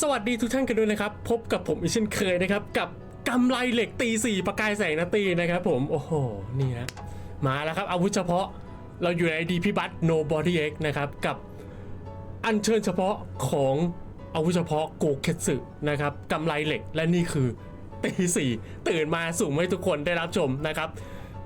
สวัสดีทุกท่านกันด้วยนะครับ พบกับผมอีกเช่นเคยนะครับ กับกำไรเหล็กตีสี่ประกายแสงนาตีนะครับผม โอ้โห นี่นะมาแล้วครับอาวุธเฉพาะเราอยู่ในดีพิบัต Nobody X นะครับ กับอัญเชิญเฉพาะของอาวุธเฉพาะโกเกสึนะครับกำไรเหล็กและนี่คือตีสี่ตื่นมาสุ่มให้ทุกคนได้รับชมนะครับ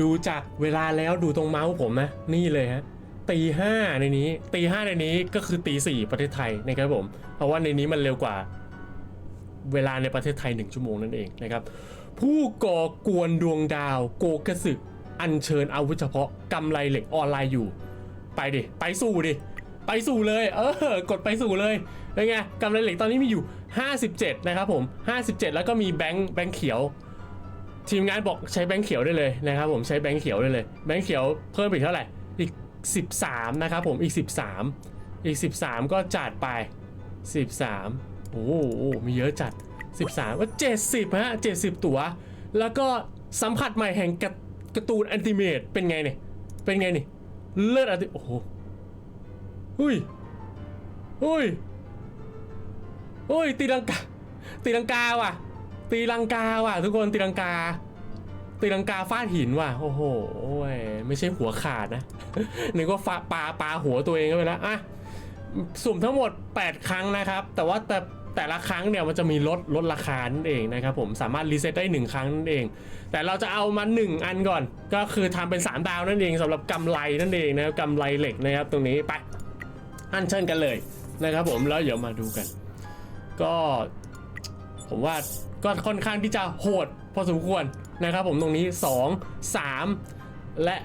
ดูจากเวลาแล้วดูตรงเมาส์ผมนะ นี่เลยฮะตีห้าในนี้ตีห้าในนี้ก็คือตีสี่ประเทศไทยนะครับผม เพราะว่าในนี้มันเร็วกว่า เวลาในประเทศไทย1ชั่วโมงนั่นเองนะครับ ผู้ก่อกวนดวงดาวโกกสึก อัญเชิญอาวุธเฉพาะกำไรเหล็กออนไลน์อยู่ ไปดิ ไปสู่ดิ ไปสู่เลย เออกดไปสู่เลยเป็นไงกำไรเหล็กตอนนี้มีอยู่ 57 นะครับผม 57 แล้วก็มีแบงค์แบงค์เขียว ทีมงานบอกใช้แบงค์เขียวได้เลยนะครับผมใช้แบงค์เขียวได้เลย แบงค์เขียวเพิ่มอีกเท่าไหร่อีก 13 นะครับผมอีก 13 อีก 13 ก็จัดไป 13 โอ้โหมีเยอะจัด 13 ว่า 70 ฮะ 70 ตัว แล้วก็สัมผัสใหม่แห่งการการ์ตูนแอนติเมตเป็นไงเนี่ย เป็นไงนี่ เลิศอติโอ้โหอุ้ยอุ้ยอุ้ยตีลังกาตีลังกาว่ะ ตีลังกาว่ะ ทุกคนตีลังกา ตีลังกาฟาดหินว่ะ โอ้โหยไม่ใช่หัวขาดนะนึกว่าฟาปลาปลาหัวตัวเองเข้าไปแล้วอะสุ่มทั้งหมด 8 ครั้งนะครับ แต่ว่าแต่แต่ละครั้งเนี่ยมันจะมีลดลดราคานั่นเองนะครับผมสามารถรีเซ็ตได้ 1 ครั้งนั่นเอง แต่เราจะเอามา 1 อันก่อน ก็คือทำเป็น 3 ดาวนั่นเองสำหรับกำไรนั่นเองนะครับกำไรเหล็กนะครับตรงนี้ไปอันเชิญกันเลยนะครับผมแล้วเดี๋ยวมาดูกัน ก็ผมว่า ก็ค่อนข้างที่จะโหดพอสมควรนะครับผมตรงนี้ 2 3 และ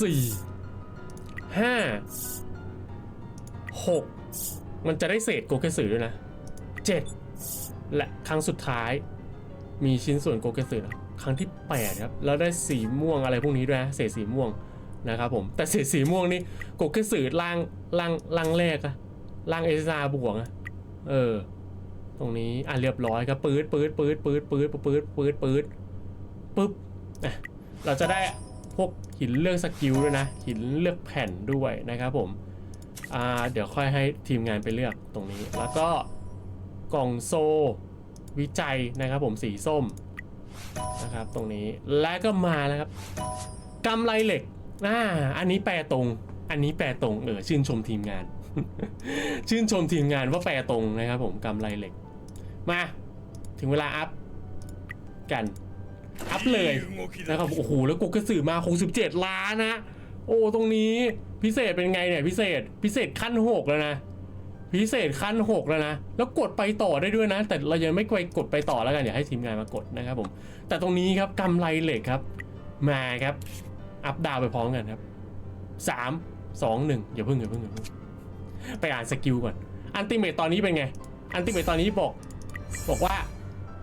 4 5 6 มันจะได้เศษโกเกสือด้วยนะ 7 และครั้งสุดท้าย มีชิ้นส่วนโกเกสือนะครั้งที่ 8 ครับ แล้วได้สีม่วงอะไรพวกนี้ด้วยนะเศษสีม่วงนะครับผม แต่เศษสีม่วงนี่โกเกสือล่างล่างล่างแรกอะล่างเอซาบวกอะเออ ตรงนี้อะเรียบร้อยครับปื๊ดปื๊ดปื๊ดปื๊ดปื๊ดปื๊ดปื๊ดปื๊ดปึ๊บอะเราจะได้พวกหินเลือกสกิลด้วยนะ หินเลือกแผ่นด้วยนะครับผมอ่าเดี๋ยวค่อยให้ทีมงานไปเลือกตรงนี้ แล้วก็กล่องโซวิจัยนะครับผมสีส้มนะครับตรงนี้และก็มาแล้วครับกำไรเหล็กอ่าอันนี้แปลตรง อันนี้แปลตรงเออชื่นชมทีมงาน ชื่นชมทีมงานว่าแปลตรงนะครับผมกำไรเหล็ก มา ถึงเวลาอัพกัน อัพเลยนะครับโอ้โหแล้วกูกระสือมา67ล้านนะ โอ้ตรงนี้พิเศษเป็นไงเนี่ยพิเศษพิเศษขั้นหกแล้วนะพิเศษขั้นหกแล้วนะ แล้วกดไปต่อได้ด้วยนะ แต่เรายังไม่ไปกดไปต่อแล้วกันอย่าให้ทีมงานมากดนะครับผม แต่ตรงนี้ครับกำไรเหล็กครับ มาครับ อัพดาวไปพร้อมกันครับสามสองหนึ่งอย่าเพิ่งอย่าเพิ่งอย่าเพิ่งไปอ่านสกิลก่อน อันติเมตตอนนี้เป็นไง อันติเมตตอนนี้บอก บอกว่า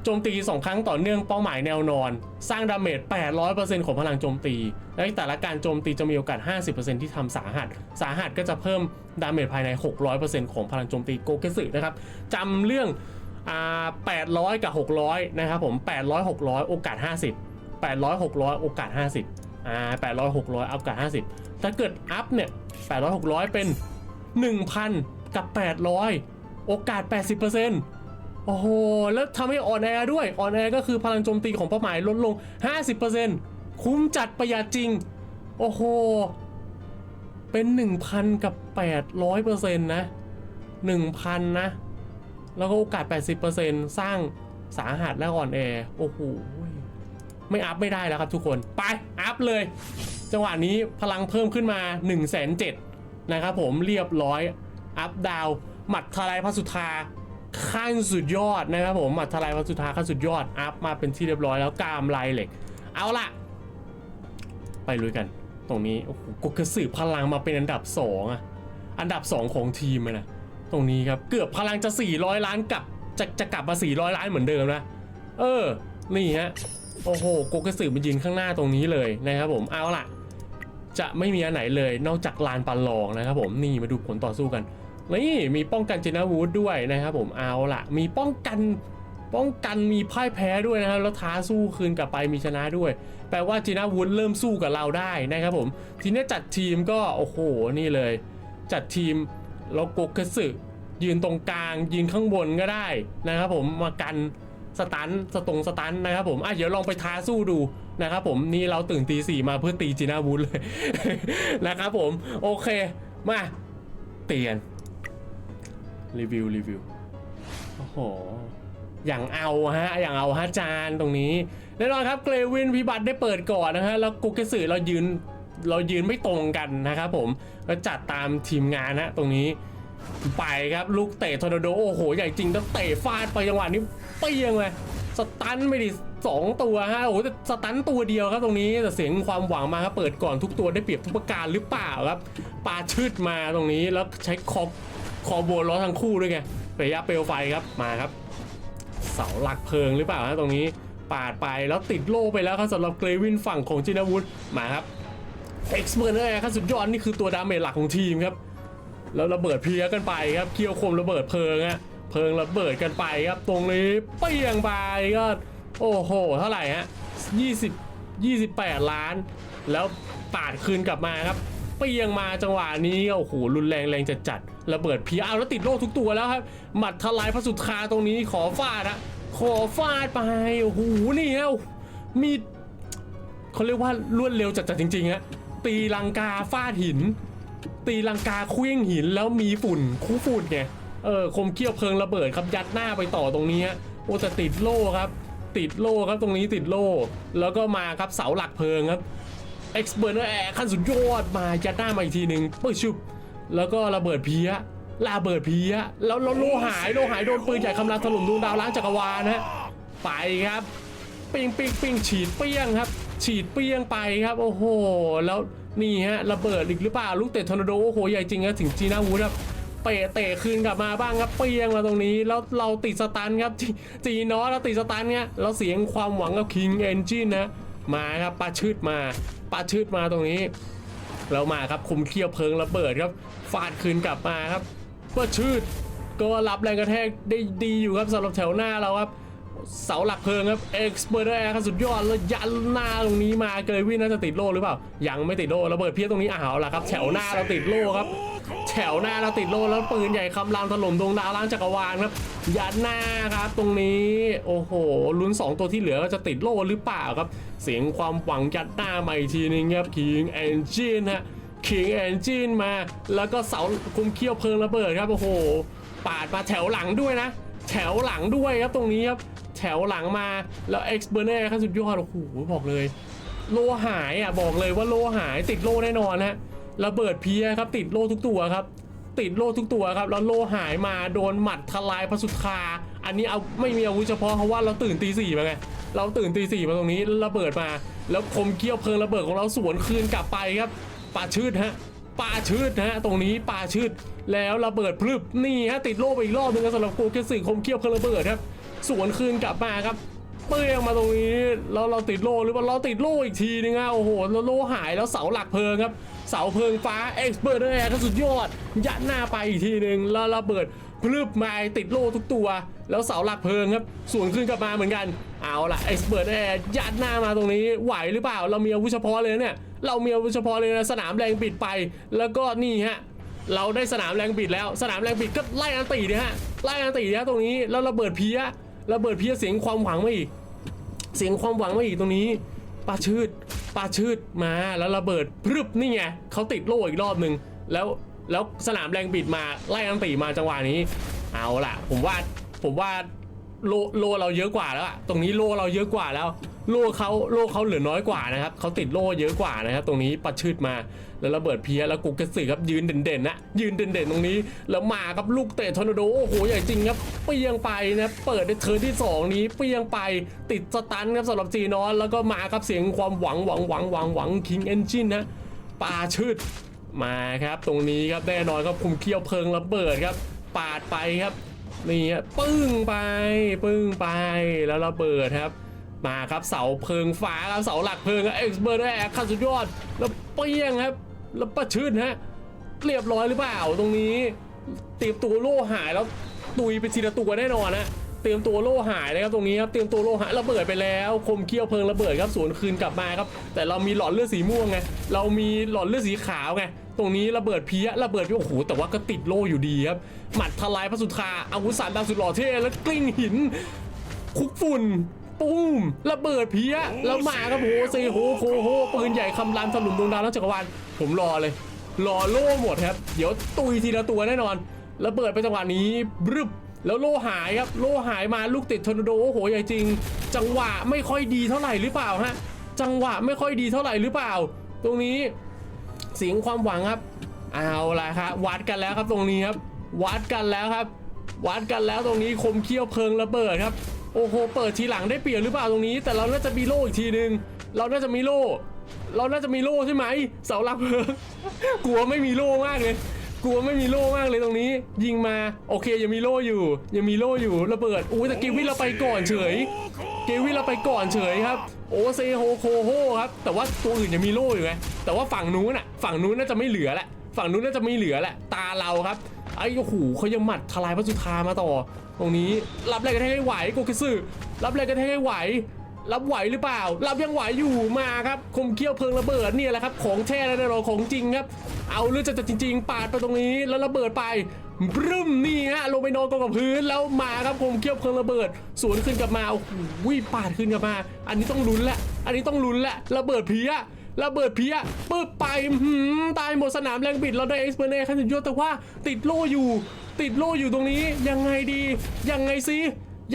โจมตี2ครั้งต่อเนื่องเป้าหมายแนวนอน สร้างดาเมจ 800%ของพลังโจมตี และแต่ละการโจมตีจะมีโอกาส 50%ที่ทำสาหัส สาหัสก็จะเพิ่มดาเมจภายใน 600%ของพลังโจมตีโกเกสึนะครับจำเรื่องอ่า800 กับ 600 นะครับผม 800 600 โอกาส 50 800 600 โอกาส 50อ่า800 600 โอกาส 50 ถ้าเกิดอัพเนี่ย800 600 เป็น 1,000 กับ 800 โอกาส 80% โอ้โห แล้วทำให้อ่อนแอด้วย อ่อนแอก็คือพลังโจมตีของเป้าหมายลดลง 50%คุ้มจัดประหยัดจริง โอ้โห เป็น 1,000 กับ 800%นะ 1,000 นะ แล้วก็โอกาส 80%สร้างสาหัสและอ่อนแอ โอ้โห ไม่อัพไม่ได้แล้วครับทุกคน ไป อัพเลย จังหวะนี้พลังเพิ่มขึ้นมา1 7 0 0 0นะครับผมเรียบร้อย อัพดาวหมัดทลายพระสุธา ขั้นสุดยอดนะครับผมหมัดทลายพระสุธาขั้นสุดยอดอัพมาเป็นที่เรียบร้อยแล้วกามลายเหล็ก เอาล่ะไปลุยกัน ตรงนี้โอ้โหกกระสือพลังมาเป็นอันดับ2อะอันดับ 2 ของทีมเลยนะตรงนี้ครับเกือบพลังจะ 400 ล้านกับจะจะกลับมา 400 ล้านเหมือนเดิมนะเออนี่ฮะโอ้โหโกกระสือมันยืนข้างหน้าตรงนี้เลยนะครับผมเอาล่ะ จะไม่มีอันไหนเลยนอกจากลานปันลองนะครับผมนี่มาดูผลต่อสู้กัน นี่มีป้องกันเจนาวูดด้วยนะครับผมเอาละมีป้องกันป้องกันมีพ่ายแพ้ด้วยนะครับแล้วท้าสู้คืนกลับไปมีชนะด้วย แปลว่าจีน่าวูดเริ่มสู้กับเราได้นะครับผม ทีนี้จัดทีมก็โอ้โหนี่เลย จัดทีมแล้วโกกระสึยืนตรงกลาง ยืนข้างบนก็ได้นะครับผมมากันสตันสตรงสตันนะครับผมอะเดี๋ยวลองไปท้าสู้ดูนะครับผมนี่เราตื่นตีสี่มาเพื่อตีจีน่าวูดเลยนะครับผมโอเคมาเตียน รีวิวรีวิวโอ้โหอย่างเอาฮะอย่างเอาฮะจานตรงนี้แน่นอนครับเกรวินพิบัติได้เปิดก่อนนะฮะแล้วกุกเกสึเรายืนเรายืนไม่ตรงกันนะครับผมก็จัดตามทีมงานนะตรงนี้ไปครับลูกเตะทอร์นาโดโอ้โหใหญ่จริงแล้วเตะฟาดไปจังหวะนี้เปี้ยงเลยสตันไม่ดิสองตัวฮะโอ้โหแต่สตันตัวเดียวครับตรงนี้แต่เสียงความหวังมาครับเปิดก่อนทุกตัวได้เปรียบทุกประการหรือเปล่าครับปาชืดมาตรงนี้แล้วใช้คอม คอโบล้อทั้งคู่ด้วยไงระยะเปลวไฟครับมาครับ เสาหลักเพลิงหรือเปล่าฮะตรงนี้ปาดไปแล้วติดโล่ไปแล้วครับสำหรับเกรวินฝั่งของจินาวุฒมาครับเอ็กซ์เมอร์เนอร์ครับสุดยอดนี่คือตัวดาเมจหลักของทีมครับ แล้วระเบิดเพลียกันไปครับเคี่ยวคมระเบิดเพลิงฮะเพลิงระเบิดกันไปครับตรงนี้เปี้ยงไปก็โอ้โห เท่าไหร่ฮะ20 28 ล้าน แล้วปาดคืนกลับมาครับเปี้ยงมาจังหวะนี้โอ้โหรุนแรงแรงจัดจัด ระเบิดเพียเอาแล้วติดโล่ทุกตัวแล้วครับ หมัดทลายพระสุธาตรงนี้ขอฟาดฮะขอฟาดไปโอ้โหนี่ฮะมีเขาเรียกว่ารวดเร็วจัดๆจริงๆฮะตีลังกาฟาดหิน ตีลังกาเคลี้งหินแล้วมีฝุ่นคู่ฝุ่นไงเออคมเขี้ยวเพลิงระเบิดครับยัดหน้าไปต่อตรงนี้ฮะโอ้แต่ติดโล่ครับ ติดโล่ครับตรงนี้ติดโล่ แล้วก็มาครับเสาหลักเพลิงครับเอ็กซ์เบิร์นแอร์ขั้นสุดยอดมายัดหน้ามาอีกทีหนึ่งปึ๊บชุบ แล้วก็ระเบิดเพี้ยระเบิดเพี้ยแล้วแล้วโลหายโลหายโดนปืนใหญ่คำรามถล่มดวงดาวล้างจักรวาลนะฮะไปครับปิงปิงปิงฉีดเปี้ยงครับ ฉีดเปี้ยงไปครับ โอ้โห แล้วนี่ฮะระเบิดอีกหรือเปล่าลูกเตะทอร์นาโดโอ้โหใหญ่จริงครับถึงจีน่าวูดครับเตะเตะคืนกลับมาบ้างครับเปี้ยงมาตรงนี้ แล้วเราติดสตันครับจีจีนอสเราติดสตันเนี่ยเราเสียงความหวังกับคิงเอนจินนะมาครับปาชืดมาปาชืดมาตรงนี้ แล้วมาครับคุมเขี้ยวเพลิงระเบิดครับฟาดคืนกลับมาครับปาชืดก็รับแรงกระแทกได้ดีอยู่ครับสำหรับแถวหน้าเราครับ เสาหลักเพลิงครับเอ็กซ์เ r อร์แอร์ขันสุดยอดแล้วยันหน้าตรงนี้มาเกยวินน่าจะติดโล่หรือเปล่า ยังไม่ติดโล่ระเบิดเพี้ยตรงนี้อ้าวล่ะครับแถวหน้าเราติดโล่ครับแถวหน้าเราติดโล่แล้วปืนใหญ่คำรามถล่มดวงดาวล้างจักรวาลครับยันหน้าครับตรงนี้โอ้โหลุ้น 2 ตัวที่เหลือจะติดโล่หรือเปล่าครับ เสียงความหวังยัดหน้ามาอีกทีนึงครับคิงเอนจินฮะคิงเอนจินมา แล้วก็เสาคุมเขี้ยวเพลิงระเบิดครับโอ้โห ปาดมาแถวหลังด้วยนะ แถวหลังด้วยครับตรงนี้ครับ แถวหลังมาแล้วเอ็กซ์เบอร์เน่ขั้นสุดยอดโอ้โหบอกเลย โลหายอะบอกเลยว่าโลหายติดโลแน่นอนฮะระเบิดเพียครับติดโลทุกตัวครับ ติดโลทุกตัวครับแล้วโลหายมาโดนหมัดทลายพระสุธาอันนี้เอาไม่มีอาวุธเฉพาะเพราะว่าเราตื่นตีสี่มาไงเราตื่นตีสี่มาตรงนี้ระเบิดมา แล้วคมเกี้ยวเพลิงระเบิดของเราสวนคืนกลับไปครับปาชืดฮะปาชืดฮะตรงนี้ปาชืดแล้วระเบิดพลึบนี่ฮะติดโลไปอีกรอบหนึงสำหรับโกเกสึคมเกี้ยวเพลิงระเบิดครับ สวนคืนกลับมาครับเปี้ยงมาตรงนี้แล้วเราติดโล่หรือว่าเราติดโล่อีกทีนึงอะโอ้โหแล้วโล่หายแล้วเสาหลักเพลิงครับ เสาเพลิงฟ้าเอ็กซ์เบิร์ดแอร์ก็สุดยอด ยัดหน้าไปอีกทีนึงแล้วระเบิดพลึบมาติดโล่ทุกตัว แล้วเสาหลักเพลิงครับสวนขึ้นกลับมาเหมือนกัน เอาล่ะเอ็กซ์เบิร์ดแอร์ยัดหน้ามาตรงนี้ไหวหรือเปล่า เรามีอาวุธเฉพาะเลยเนี่ยเรามีอาวุธเฉพาะเลยนะสนามแรงบิดไป แล้วก็นี่ฮะเราได้สนามแรงบิดแล้ว สนามแรงบิดก็ไล่อันตีเนี่ยฮะไล่อันตีเนี่ยตรงนี้แล้วระเบิดเพี้ย ระเบิดเพี้ยเสียงความหวังมาอีก เสียงความหวังมาอีกตรงนี้ปลาชืดปลาชืดมาแล้วระเบิดพรึบนี่ไงเขาติดโล่อีกรอบหนึ่งแล้วแล้วสนามแรงบิดมาไล่อันตีมาจังหวะนี้ เอาล่ะ ผมว่าผมว่า โลโลเราเยอะกว่าแล้วอะตรงนี้โลเราเยอะกว่าแล้ว โลเขาโลเขาเหลือน้อยกว่านะครับเขาติดโลเยอะกว่านะครับตรงนี้ปัดชืดมาแล้วระเบิดเพี้ยแล้วกุกกระสือครับยืนเด่นๆนะยืนเด่นๆตรงนี้ แล้วมาครับลูกเตะทอร์นาโดโอ้โหใหญ่จริงครับเปียงไปนะเปิดในเทิร์นที่สองนี้เปียงไปติดสตันครับสำหรับจีนอนแล้วก็มาครับเสียงความหวังหวังหวังหวังหวังคิงเอนจินนะปาชืดมาครับ ตรงนี้ครับแน่นอนครับคุมเขี้ยวเพลิงระเบิดครับ ปาดไปครับ นี่ปึ้งไป ปึ้งไปแล้วระเบิดครับ มาครับเสาเพลิงฟ้าครับเสาหลักเพลิงเอ็กซ์เบิร์ดแอคขั้นสุดยอด แล้วเปี้ยงครับ แล้วประชื่นฮะเรียบร้อยหรือเปล่าตรงนี้ตีบตัวโล่หายแล้วตุยไปทีละตัวแน่นอนนะ เตรียมตัวโล่หายเลยครับตรงนี้ครับเตรียมตัวโล่หายระเบิดไปแล้วคมเขี้ยวเพลิงระเบิดครับสวนคืนกลับมาครับ แต่เรามีหลอดเลือดสีม่วงไงเรามีหลอดเลือดสีขาวไงตรงนี้ระเบิดเพี้ยระเบิดโอ้โหแต่ว่าก็ติดโล่อยู่ดีครับหมัดทลายพระสุธาอาวุธสารดาวสุดหล่อเท่แล้วกลิ้งหิน คุกฝุ่นปุ้มระเบิดเพี้ยแล้วมาครับโหเซโฮโคโฮปืนใหญ่คำรามถล่มดวงดาวแล้วจักรวาลผมรอเลย รอโล่หมดครับ เดี๋ยวตุยทีละตัวแน่นอนระเบิดไปจังหวะนี้บรึบ แล้วโล่หายครับโล่หายมาลูกติดทอร์นาโดโอ้โหใหญ่จริง จังหวะไม่ค่อยดีเท่าไหร่หรือเปล่าฮะจังหวะไม่ค่อยดีเท่าไหร่หรือเปล่า ตรงนี้เสียงความหวังครับ เอาละครับวัดกันแล้วครับตรงนี้ครับ วัดกันแล้วครับ วัดกันแล้วตรงนี้คมเขี้ยวเพลิงระเบิดครับโอ้โหเปิดทีหลังได้เปรียบหรือเปล่าตรงนี้ แต่เราน่าจะมีโล่อีกทีนึง เราน่าจะมีโล่ เราน่าจะมีโล่ใช่ไหมเสาหลักเพลิงกลัวไม่มีโล่มากเลย กลัวไม่มีโล่มากเลยตรง ยิงมาโอเคยังมีโล่อยู่ ยังมีโล่อยู่ระเบิดอุ้ยแต่เกวิเราไปก่อนเฉย เกวิเราไปก่อนเฉยครับโอเซโฮโคโฮครับแต่ว่าตัวอื่นยังมีโล่อยู่ไงแต่ว่าฝั่งนู้นอะฝั่งนู้นน่าจะไม่เหลือแหละฝั่งนู้นน่าจะไม่เหลือแหละตาเราครับไอ้โอ้โหเขายังหมัดทลายพระสุธามาต่อ ตรงนี้รับแรงกระแทกให้ไหวโกกิสึรับแรงกระแทกให้ไหวรับไหวหรือเปล่า รับยังไหวอยู่มาครับ คมเขี้ยวเพลิงระเบิดเนี่ยแหละครับ ของแท้แล้วน่นอนของจริงครับ เอาเรื่องจะจริง ๆ ปาดไปตรงนี้แล้วระเบิดไป บรึ้มนี่ฮะลงไปนอนกองกับพื้นแล้วมาครับคมเขี้ยวเพลิงระเบิดสวนขึ้นกลับมาโอ้โหปาดขึ้นกลับมา อันนี้ต้องลุ้นแหละ อันนี้ต้องลุ้นแหละระเบิดเพี้ยระเบิดเพี้ยปึ๊บไปหืมตายหมดสนามแรงบิดเราได้เอ็กซ์เพรสขั้นสุดยอดแต่ว่าติดโล่อยู่ ติดโล่อยู่ตรงนี้ยังไงดี ยังไงสิ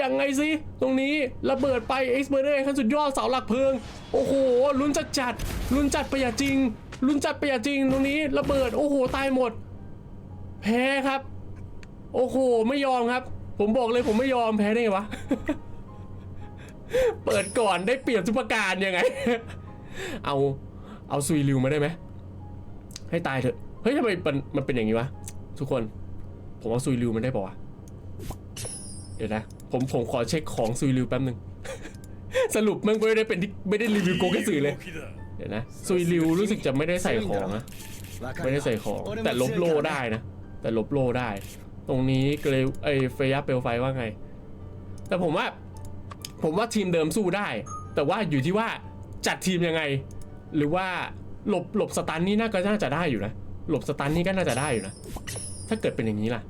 ยังไงสิตรงนี้ระเบิดไปเอ็กซ์เพรสขั้นสุดยอดเสาหลักเพลิง โอ้โหลุ้นจัดจัดลุ้นจัดไปอย่าจริงลุ้นจัดไปอย่าจริงตรงนี้ระเบิดโอ้โหตายหมดแพ้ครับ โอ้โห ไม่ยอมครับ ผมบอกเลยผมไม่ยอมแพ้ได้ไงวะ เปิดก่อนได้เปรียบทุกประการยังไง เอาเอาซุยริวมาได้ไหม ให้ตายเถอะ เฮ้ยทำไมมันมันเป็นอย่างนี้วะ ทุกคน ผมเอาซุยริวมันได้ปะวะ เดี๋ยวนะ ผมผมขอเช็คของซุยริวแป๊บหนึ่งสรุปมันไม่ได้เป็นที่ไม่ได้รีวิวโกเกสึเลย เดี๋ยวนะซุยริวรู้สึกจะไม่ได้ใส่ของนะไม่ได้ใส่ของ แต่ลบโลได้นะ แต่ลบโลได้ ตรงนี้เกลไอเฟยาเปลไฟว่าไง แต่ผมว่า ผมว่าทีมเดิมสู้ได้ แต่ว่าอยู่ที่ว่าจัดทีมยังไง หรือว่าหลบหลบสตันนี่น่าก็น่าจะได้อยู่นะ หลบสตันนี่ก็น่าจะได้อยู่นะ ถ้าเกิดเป็นอย่างนี้ล่ะ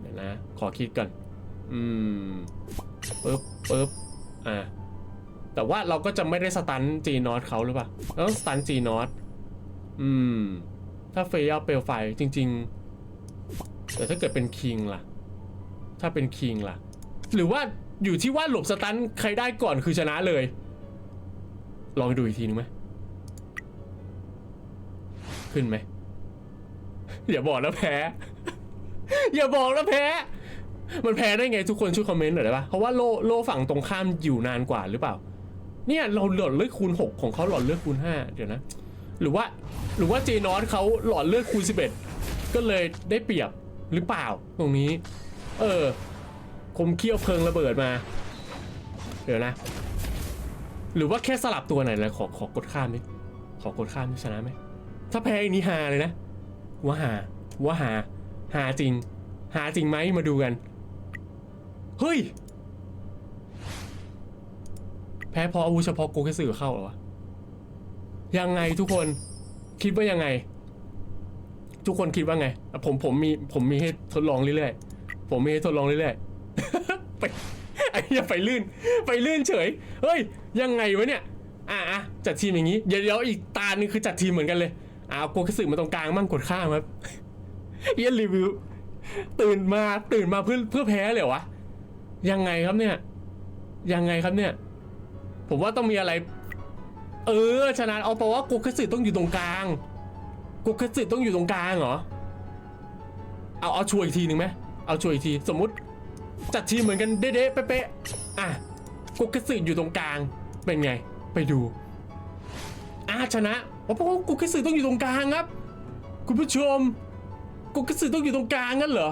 เดี๋ยวนะ ขอคิดก่อน อืมปึ๊บปึ๊บอ่าแต่ว่าเราก็จะไม่ได้สตันจีนอตเขาหรือเปล่าเราต้องสตันจีนอตอืม ถ้าเฟย่าเปลไฟจริง ๆ แต่ถ้าเกิดเป็นคิงล่ะ ถ้าเป็นคิงล่ะ หรือว่าอยู่ที่ว่าหลบสตันใครได้ก่อนคือชนะเลย ลองดูอีกทีนึงไหม ขึ้นไหม อย่าบอกนะแพ้ อย่าบอกนะแพ้ มันแพ้ได้ไงทุกคนช่วยคอมเมนต์หน่อยได้ปะเพราะว่าโลโลฝั่งตรงข้ามอยู่นานกว่าหรือเปล่า เนี่ยเราหลอดเลือดคูณ 6 ของเขาหลอดเลือดคูณ 5 เดี๋ยวนะ หรือว่า หรือว่าเจนอสเขาหลอดเลือดคูณ 11 ก็เลยได้เปรียบ หรือเปล่าตรงนี้ เออ คมเขี้ยวเพลิงระเบิดมา เดี๋ยวนะ หรือว่าแค่สลับตัวไหนเลยขอขอกดข้ามนิดขอกดข้ามชนะไหมถ้าแพ้อันนี้หาเลยนะว่าหาว่าหา หาจริง หาจริงไหมมาดูกัน เฮ้ย แพ้เพราะอาวุธเฉพาะโกเคสึเข้าเหรอวะยังไงทุกคนคิดว่ายังไง ทุกคนคิดว่าไง ผมผมมีผมมีให้ทดลองเรื่อยๆ ผมมีให้ทดลองเรื่อยๆ ไปไอ้เหี้ยไปลื่น ไปลื่นเฉย เฮ้ย ยังไงวะเนี่ย อะอะจัดทีมอย่างนี้ เดี๋ยวเดี๋ยวอีกตาหนึงคือจัดทีมเหมือนกันเลยอ่าโกเคสึมาตรงกลางมั่งกดข้ามครับเหี้ยรีวิว ตื่นมาตื่นมาเพื่อเพื่อแพ้เลยวะ ยังไงครับเนี่ย ยังไงครับเนี่ย ผมว่าต้องมีอะไร เออชนะเอาเพราะว่าโกคัตสึต้องอยู่ตรงกลาง กคัตสึต้องอยู่ตรงกลางเหรอ เอาเอาช่วยอีกทีหนึ่งไหมเอาช่วยอีกที สมมุติจัดทีมเหมือนกันเด๊ะๆเป๊ะๆอะโกคัตสึอยู่ตรงกลาง เป็นไง ไปดูอะชนะเพราะว่าโกคัตสึต้องอยู่ตรงกลางครับ คุณผู้ชมโกคัตสึต้องอยู่ตรงกลางงั้นเหรอ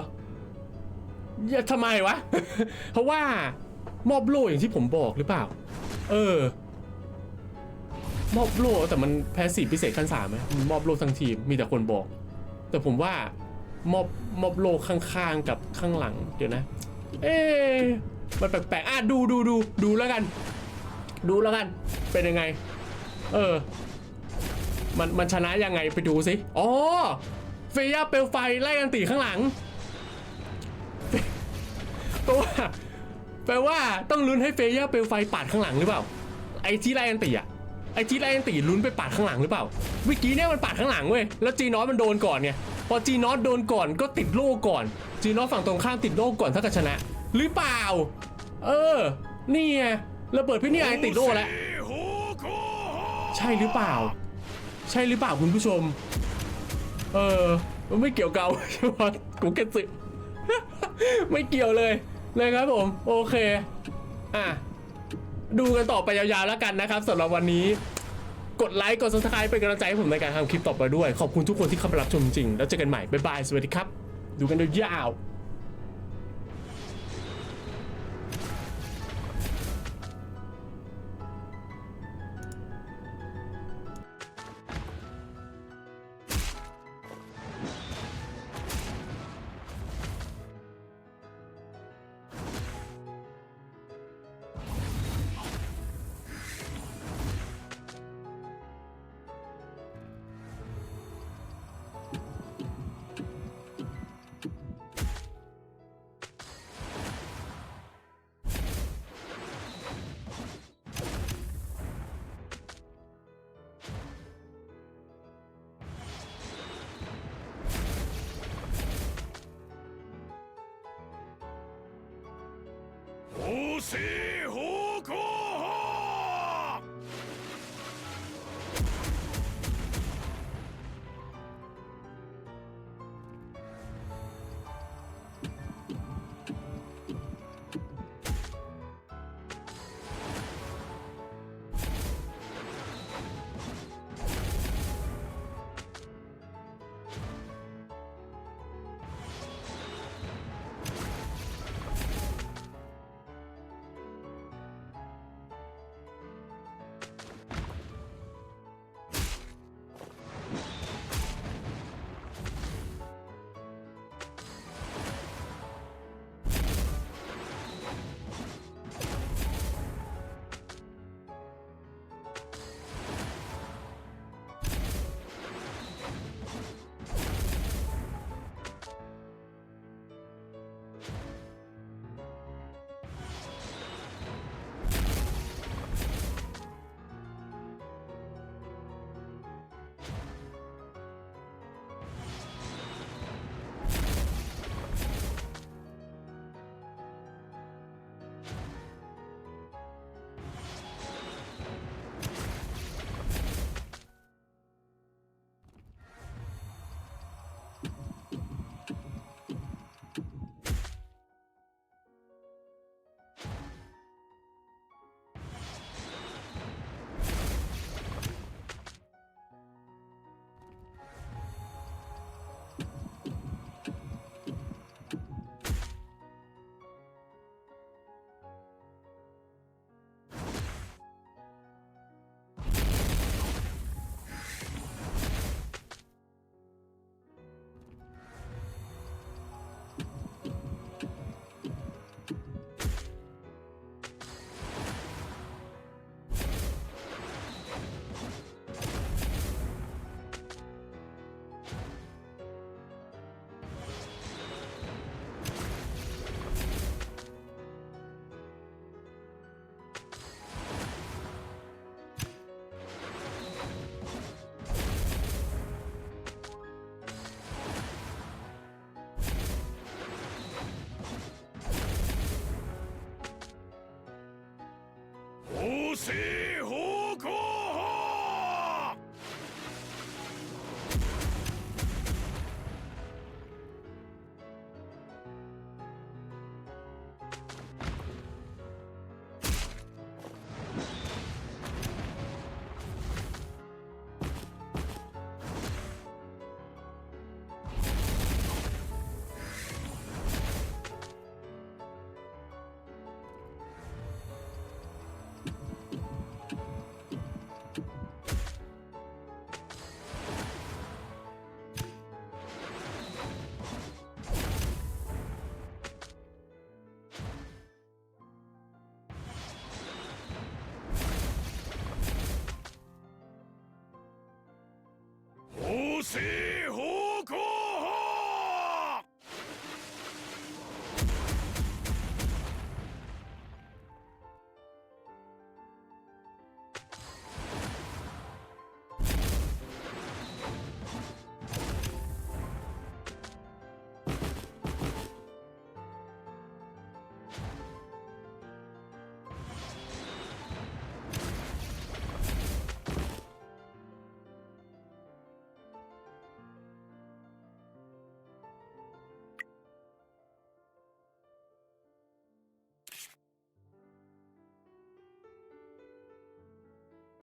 อย่าทำไมวะ เพราะว่ามอบโล่อย่างที่ผมบอกหรือเปล่า เออ มอบโล่แต่มันแพสซีฟพิเศษขั้นสามไหมมอบโล่ทั้งทีมมีแต่คนบอก แต่ผมว่ามอบมอบโล่ข้างๆกับข้างหลัง เดี๋ยวนะ เอ๊ะมันแปลกๆอะดูดูดูดูแล้วกัน ดูแล้วกัน เป็นยังไง เออ มันมันชนะยังไงไปดูสิอ๋อเฟียเปลวไฟไล่กันตีข้างหลังแปลว่าแปลว่าต้องลุ้นให้เฟียเปลวไฟปาดข้างหลังหรือเปล่า ไอ้ที่ไล่กันตีอะ ไอ้ที่ไล่กันตีลุ้นไปปาดข้างหลังหรือเปล่าเมื่อกี้เนี่ยมันปาดข้างหลังเว้ยแล้วจีนอสมันโดนก่อนไงพอจีนอสโดนก่อนก็ติดโล่ก่อน จีนอสฝั่งตรงข้ามติดโล่ก่อนถ้ากับชนะ หรือเปล่า เออ นี่ไงระเบิดพินิยายติดโล่แล้วใช่หรือเปล่า ใช่หรือเปล่าคุณผู้ชม เออมันไม่เกี่ยวกับใช่ไหมกูเกตสึไม่เกี่ยวเลยนะครับผม โอเค อะ ดูกันต่อไปยาวๆแล้วกันนะครับสำหรับวันนี้กดไลค์กด subscribe เป็นกำลังใจให้ผมในการทำคลิปต่อไปด้วย ขอบคุณทุกคนที่เข้ามารับชมจริง แล้วเจอกันใหม่ บ๊ายบาย สวัสดีครับ ดูกันยาวๆ